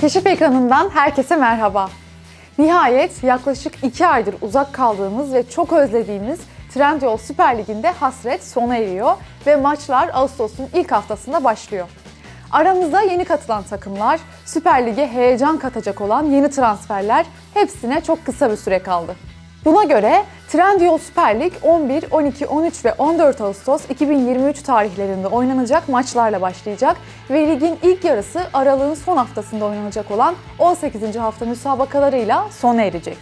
Keşif ekranından herkese merhaba. Nihayet yaklaşık 2 aydır uzak kaldığımız ve çok özlediğimiz Trendyol Süper Ligi'nde hasret sona eriyor ve maçlar Ağustos'un ilk haftasında başlıyor. Aramızda yeni katılan takımlar, Süper Lig'e heyecan katacak olan yeni transferler hepsine çok kısa bir süre kaldı. Buna göre Trendyol Süper Lig 11, 12, 13 ve 14 Ağustos 2023 tarihlerinde oynanacak maçlarla başlayacak ve ligin ilk yarısı aralığın son haftasında oynanacak olan 18. hafta müsabakalarıyla sona erecek.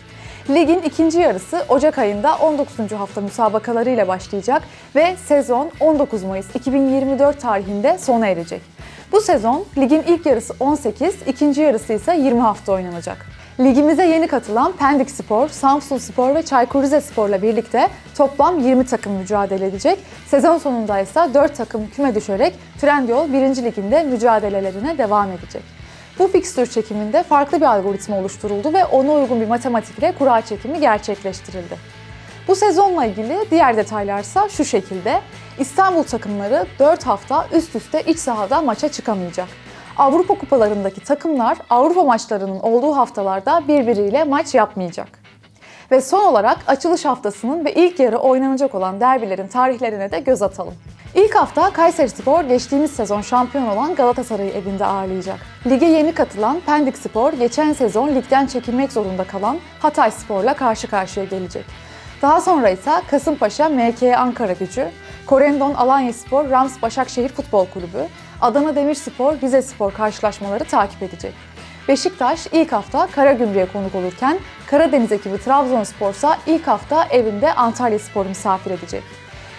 Ligin ikinci yarısı Ocak ayında 19. hafta müsabakalarıyla başlayacak ve sezon 19 Mayıs 2024 tarihinde sona erecek. Bu sezon ligin ilk yarısı 18, ikinci yarısı ise 20 hafta oynanacak. Ligimize yeni katılan Pendik Spor, Samsun Spor ve Çaykur Rizespor'la birlikte toplam 20 takım mücadele edecek. Sezon sonunda ise 4 takım küme düşerek Trendyol 1. Liginde mücadelelerine devam edecek. Bu fikstür çekiminde farklı bir algoritma oluşturuldu ve ona uygun bir matematikle kura çekimi gerçekleştirildi. Bu sezonla ilgili diğer detaylarsa şu şekilde. İstanbul takımları 4 hafta üst üste iç sahada maça çıkamayacak. Avrupa kupalarındaki takımlar Avrupa maçlarının olduğu haftalarda birbiriyle maç yapmayacak. Ve son olarak açılış haftasının ve ilk yarı oynanacak olan derbilerin tarihlerine de göz atalım. İlk hafta Kayserispor geçtiğimiz sezon şampiyon olan Galatasaray'ı evinde ağırlayacak. Lige yeni katılan Pendik Spor geçen sezon ligden çekilmek zorunda kalan Hatay Spor'la karşı karşıya gelecek. Daha sonra ise Kasımpaşa MK Ankara Gücü, Korendon Alanya Spor Rams Başakşehir Futbol Kulübü, Adana Demirspor Rize Spor karşılaşmaları takip edecek. Beşiktaş ilk hafta Karagümrük'e konuk olurken Karadeniz ekibi Trabzonspor ise ilk hafta evinde Antalya Spor'u misafir edecek.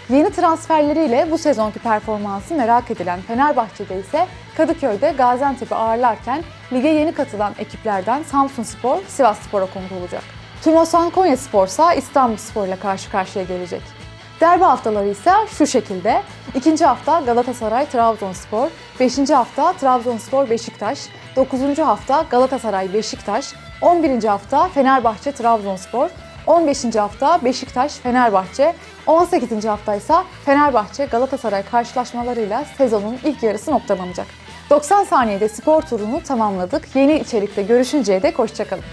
Yeni transferleriyle bu sezonki performansı merak edilen Fenerbahçe'de ise Kadıköy'de Gaziantep'i ağırlarken lige yeni katılan ekiplerden Samsun Spor, Sivas Spor'a konuk olacak. Tümosan Konya Spor ise İstanbul Spor ile karşı karşıya gelecek. Derbi haftaları ise şu şekilde. İkinci hafta Galatasaray Trabzonspor, beşinci hafta Trabzonspor Beşiktaş, dokuzuncu hafta Galatasaray Beşiktaş, on birinci hafta Fenerbahçe Trabzonspor, 15. hafta Beşiktaş Fenerbahçe, 18. hafta ise Fenerbahçe Galatasaray karşılaşmalarıyla sezonun ilk yarısı noktalanacak. 90 saniyede spor turunu tamamladık. Yeni içerikte görüşünceye dek hoşçakalın.